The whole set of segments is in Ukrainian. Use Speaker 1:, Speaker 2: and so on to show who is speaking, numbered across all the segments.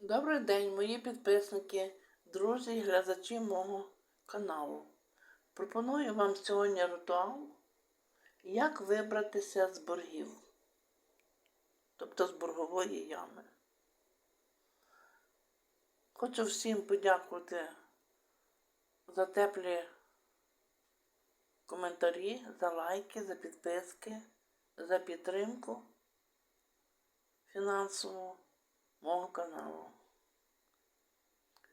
Speaker 1: Добрий день, мої підписники, друзі і глядачі мого каналу. Пропоную вам сьогодні ритуал, як вибратися з боргів, тобто з боргової ями. Хочу всім подякувати за теплі коментарі, за лайки, за підписки, за підтримку фінансову мого каналу.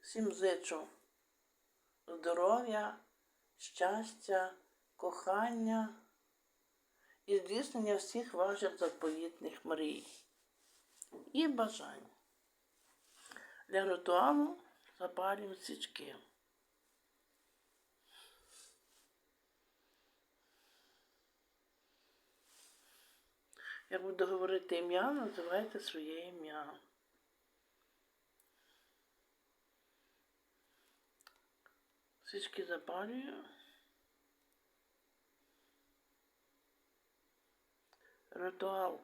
Speaker 1: Всім зичу здоров'я, щастя, кохання і здійснення всіх ваших заповітних мрій і бажань. Для ритуалу запалюємо свічки. Я буду говорити ім'я, називайте своє ім'я. Свічки запалюю. Ритуал.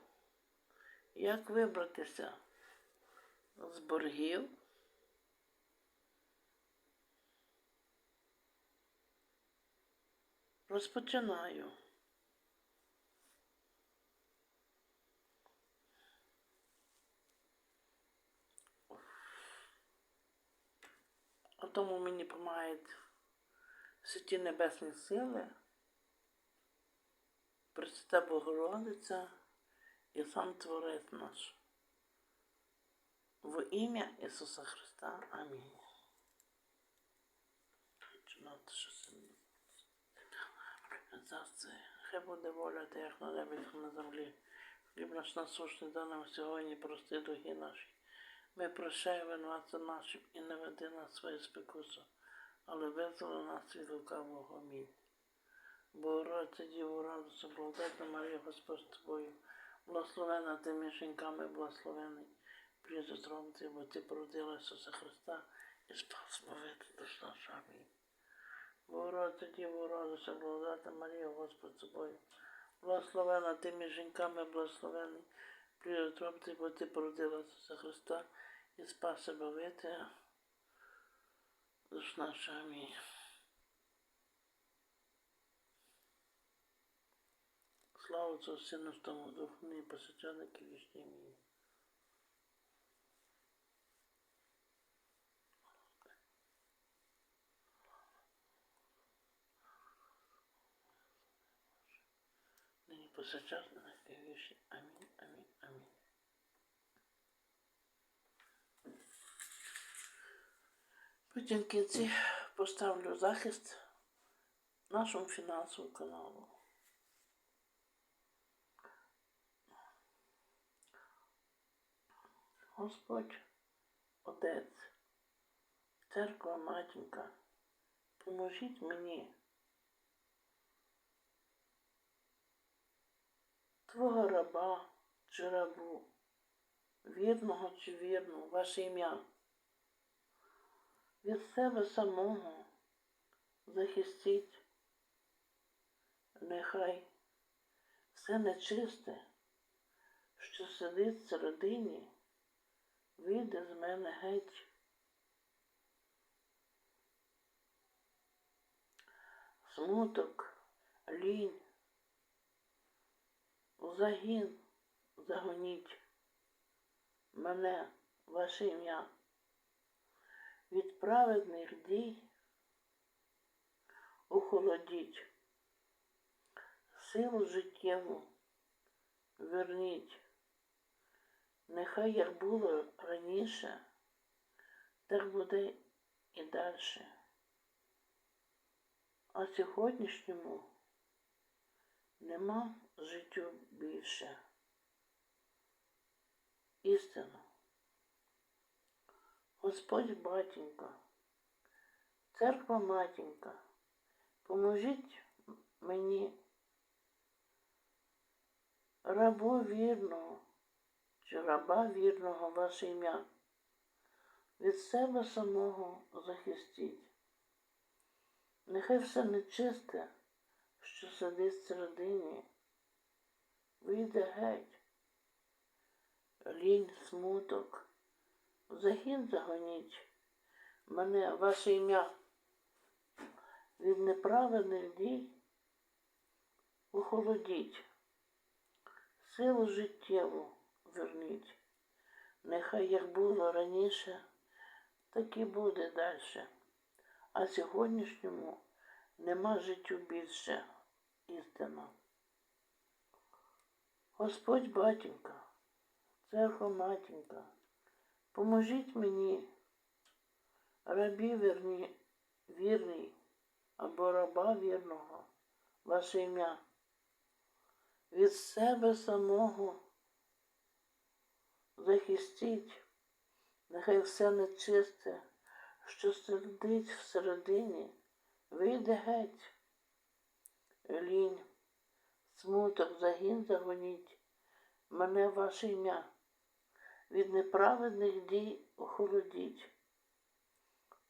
Speaker 1: Як вибратися з боргів? Розпочинаю. А тому мені допомагають святі Небесні Сили, Пресвята Богородиця і сам Творець наш. В ім'я Ісуса Христа. Амінь. Хай буде воля та як на небі, так на землі. Хліб наш насущний дай нам сьогодні, прости духи наші. Ми прощаємо винуватця нашим і не веди нас в свою спекусу, але визволи нас від лукавого амінь. Богородиця Діву радуйся, благодатна Марія Господь з тобою, благословена ти між жінками, благословений, призу тронці, бо ти породила Ісуса Христа і спас мовити душ наша. Амінь. Богородиця Діву радуйся, благодатна Марія Господь з тобою, благословена ти між жінками, благословений, призу тронці, бо ти породила Ісуса Христа і спас бавити душ наша. Амінь. Слава Отцу, Сину, Тому Духу, і посвященники вічні мій. Нині посвященники вічні. Амінь, амінь, амінь. Потім в поставлю захист нашому фінансовому каналу. Господь, Отець, церква матінка, поможіть мені, Твого раба чи рабу, вірного чи вірну, ваше ім'я, від себе самого захистіть, нехай все нечисте, що сидить всередині, вийде з мене геть. Смуток, лінь, загін загоніть мене, ваше ім'я, від праведних дій охолодіть, силу життєву верніть. Нехай як було раніше, так буде і далі. А сьогоднішньому нема життю більше. Істину. Господь батінка, церква матінка, поможіть мені, рабу вірного чи раба вірного ваше ім'я, від себе самого захистіть. Нехай все нечисте, що сидить всередині, вийде геть, лінь, смуток, загін загоніть, мене ваше ім'я від неправедних дій охолодіть, силу життєву верніть. Нехай як було раніше, так і буде далі. А сьогоднішньому нема життю більше істина. Господь батінка, церква матінка, поможіть мені, рабі вірні, вірний або раба вірного, ваше ім'я, від себе самого захистіть, нехай все нечисте, що сердить всередині, вийде геть. Лінь, смуток, загін загоніть, мене ваше ім'я, від неправедних дій охолодіть,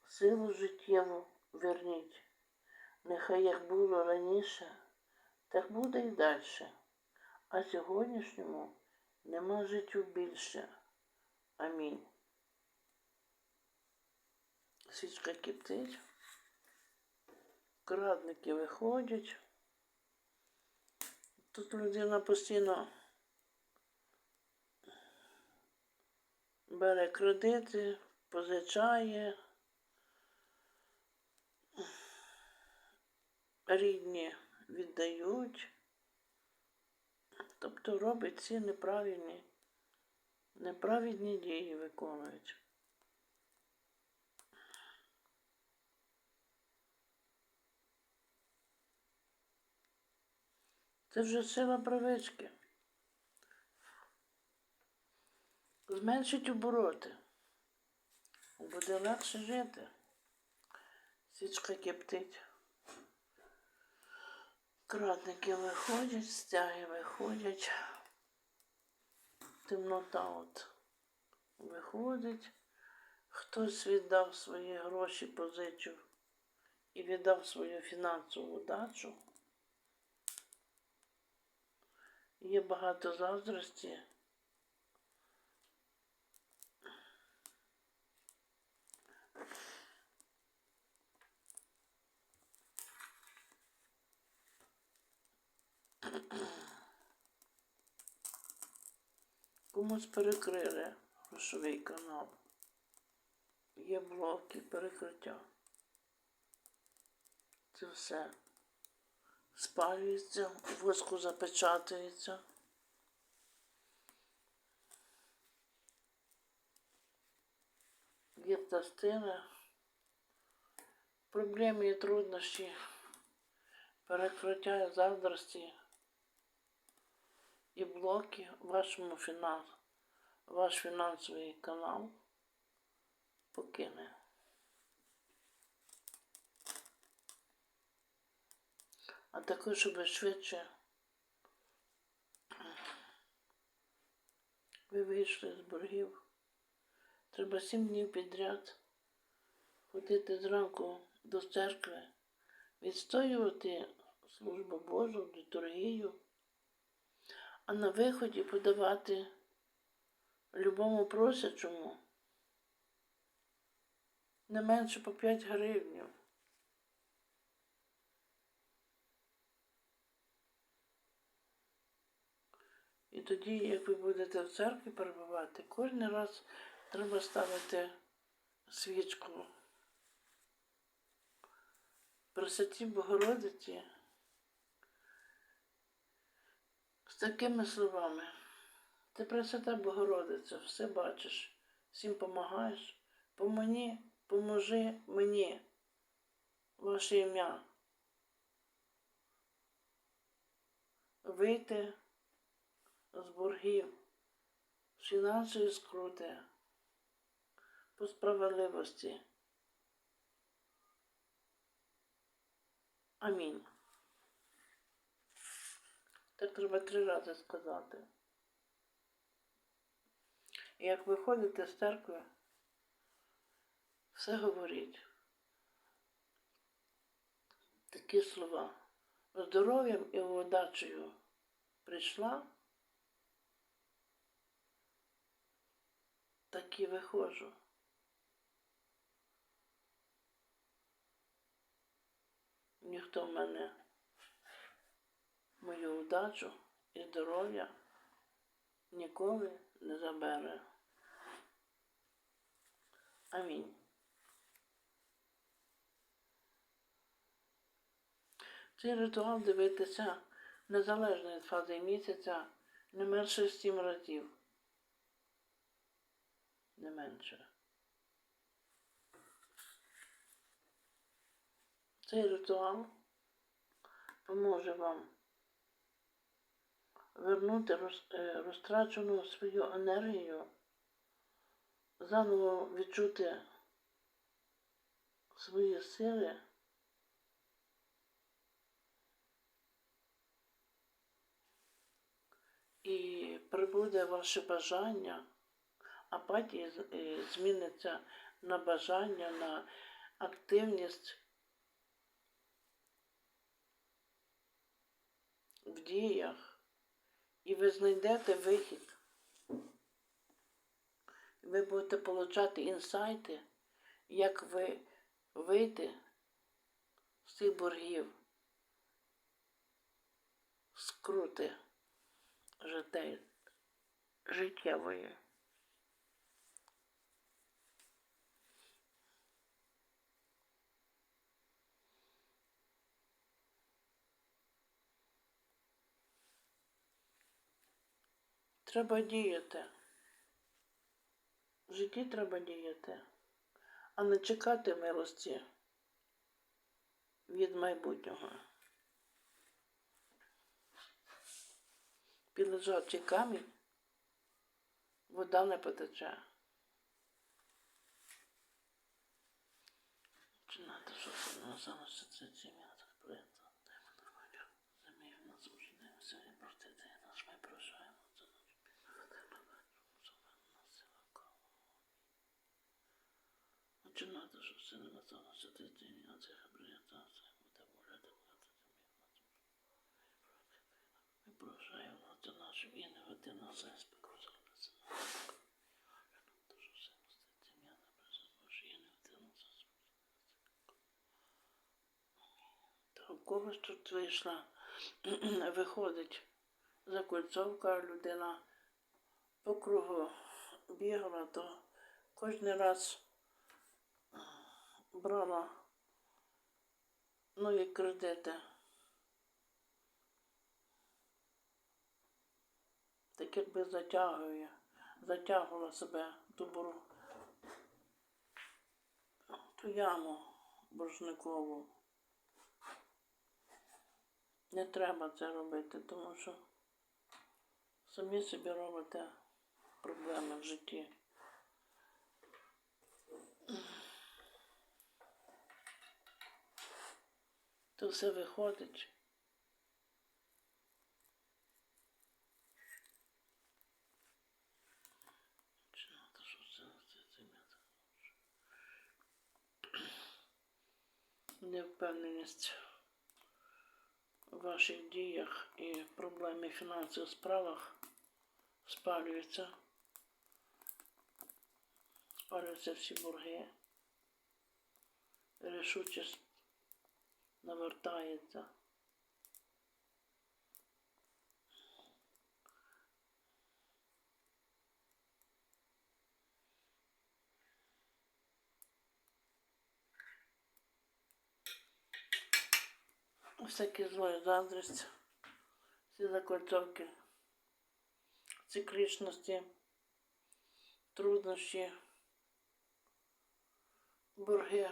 Speaker 1: силу життєву верніть, нехай як було раніше, так буде і далі, а сьогоднішньому нема життю більше. Амінь. Свічка кипить, крадники виходять. Тут людина постійно бере кредити, позичає. Рідні віддають, тобто робить ці неправильні, неправедні дії виконують. Це вже сила привички. Зменшить обороти. Буде легше жити. Свічка киптить. Кратники виходять, стяги виходять. Темнота от виходить. Хтось віддав свої гроші, позичив і віддав свою фінансову дачу. Є багато заздрості. Комусь перекрили грошовий канал. Є блоки перекриття. Це все спалюється, воску запечатується. Є пластини, проблеми і труднощі, перекриття заздрості і блоки вашому фінанс, ваш фінансовий канал покине. А також, щоб швидше ви вийшли з боргів. Треба сім днів підряд ходити зранку до церкви, відстоювати службу Божу, літургію, а на виході подавати любому просячому не менше по 5 гривнів. І тоді, як ви будете в церкві перебувати, кожен раз треба ставити свічку. Пресвятій Богородиці з такими словами. Ти Пресвята Богородиця, все бачиш, всім помагаєш. Помоні, поможи мені, ваше ім'я. Вийти з боргів, з фінансової скрути, по справедливості. Амінь. Так треба три рази сказати. І як виходите з церкви, все говоріть. Такі слова. Здоров'ям і удачею прийшла. так і виходжу. Ніхто в мене мою удачу і здоров'я ніколи не забере. Амінь. Цей ритуал дивитися незалежно від фази місяця не менше сім разів. Не менше. Цей ритуал поможе вам вернути роз- е, розтрачену свою енергію, заново відчути свої сили. І прибуде ваше бажання, апатія е, зміниться на бажання, на активність в діях, і ви знайдете вихід. Ви будете получати інсайти, як ви вийти з цих боргів, з крути життя, життєвої. Треба діяти. В житті треба діяти, а не чекати милості від майбутнього. Під лежачий камінь вода не потече. Чи надо, що це на саме це це м'ясо проєкту? Замів нас уже все і простити нас ми прощаємо. Це Чи надо, щоб це не настало, що ти день, а це хабрията, це буде воля, де буде ми прощаємо це нашим і не веди нас за спекуса. Дуже все ім'я на веди нас за Та у когось тут вийшла, виходить закольцовка, людина по кругу бігала, то кожен раз брала нові кредити. Так якби затягує, затягувала себе ту бору, ту яму боржникову. Не треба це робити, тому що самі собі робите проблеми в житті. То все виходить. Невпевненість у ваших діях і проблеми фінансових справах спалюються. Спалюються всі борги. Рішучість навертається. Всякі злої заздрість, всі закольцовки, циклічності, труднощі, борги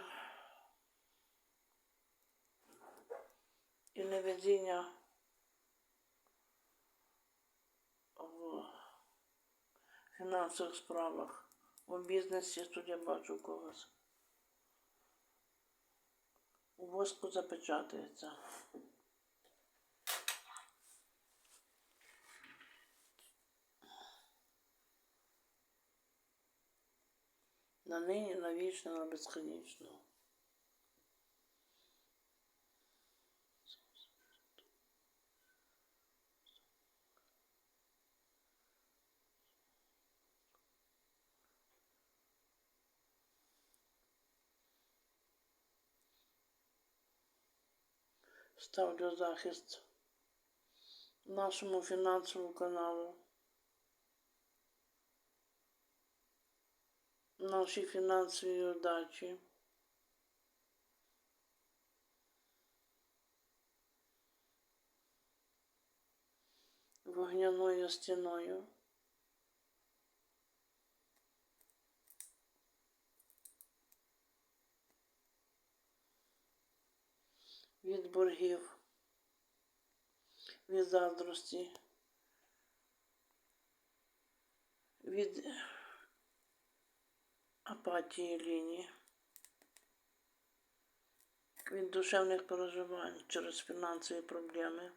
Speaker 1: і невезіння в фінансових справах, у бізнесі, тут я бачу когось. У воску запечатується. На нині, на вічно, на безконечно. Ставлю захист нашому фінансовому каналу, нашій фінансовій удачі. Вогняною стіною. Від боргів, від заздрості, від апатії лінії, від душевних переживань через фінансові проблеми,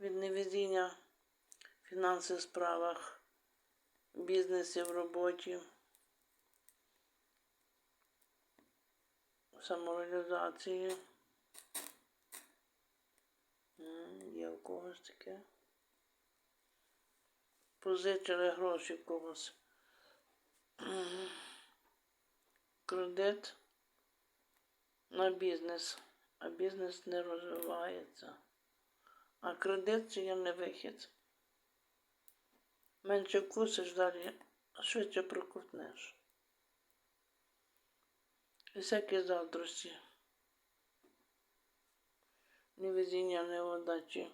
Speaker 1: від невезіння в фінансових справах, бізнесі в роботі. Самореалізації. М, Є у когось таке. Позичили гроші в когось. Кредит на бізнес, а бізнес не розвивається. А кредит це є не вихід. Менше вкусиш далі, швидше проковтнеш. І всякі заздрості невезіння, неудачі.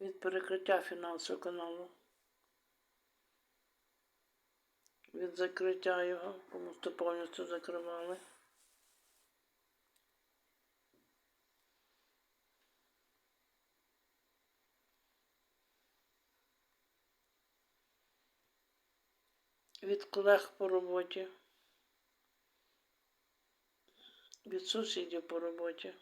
Speaker 1: Від перекриття фінансового каналу. Від закриття його, комусь то повністю закривали. Від колег по роботі, від сусідів по роботі.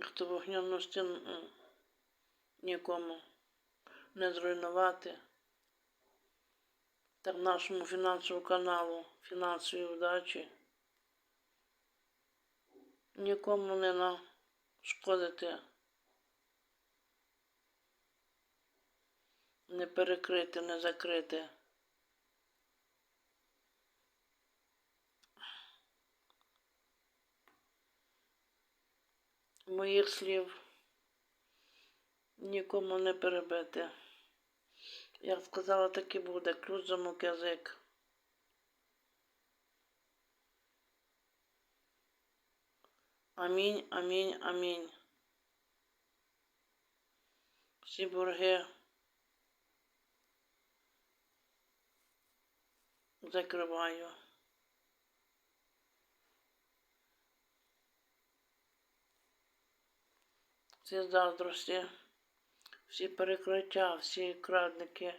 Speaker 1: Хто вогняну стіну нікому не зруйнувати. Так нашому фінансовому каналу фінансової удачі нікому не нашкодити, не перекрити, не закрити. Моїх слів нікому не перебити. Як сказала, так і буде. Ключ замок язик. Амінь, амінь, амінь. Всі борги закриваю. Всі заздрості всі перекриття, всі крадники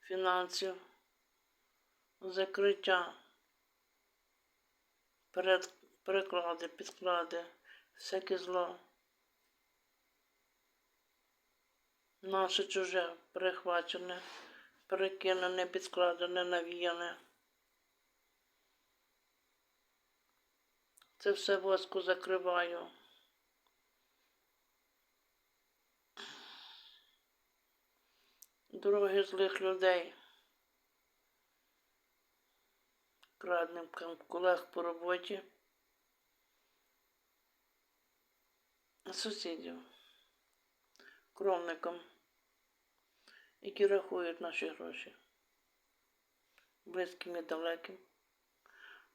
Speaker 1: фінансів, закриття, перед, переклади, підклади, всяке зло. Наше чуже перехвачене, перекинене, підкладене, навіяне. Це все воску закриваю. Дороги злих людей, крадникам колег по роботі, сусідів, кровникам, які рахують наші гроші, близьким і далеким,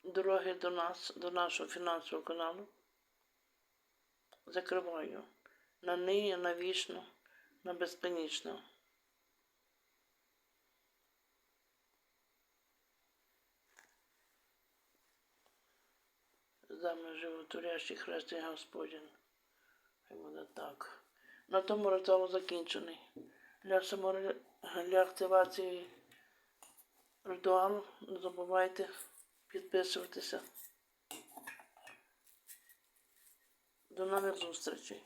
Speaker 1: дороги до нас, до нашого фінансового каналу. Закриваю. На нині, на вічно, на безконечно. Дами животворящий хрестий Господень. Хай буде так. На тому ритуал закінчений. Для, самори... Для активації ритуалу не забувайте підписуватися. До нових зустрічей.